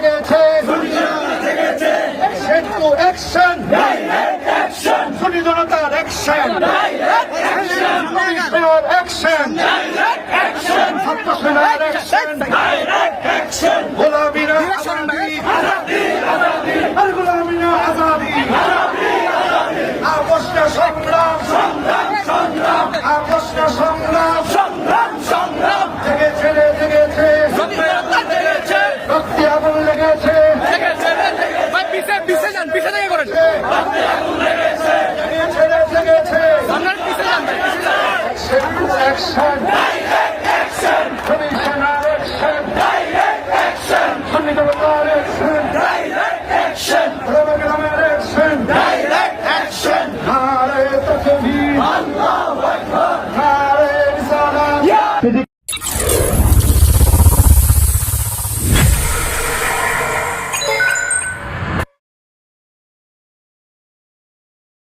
জেগেছে action to action action সুনি জনতার action action Schedule action. Direct action. Commissioner action. Direct action. Sunnidavatar action. Direct action. Ramagramar action. Direct action. Nare Takbir. Allahu Akbar. Nare Risalat.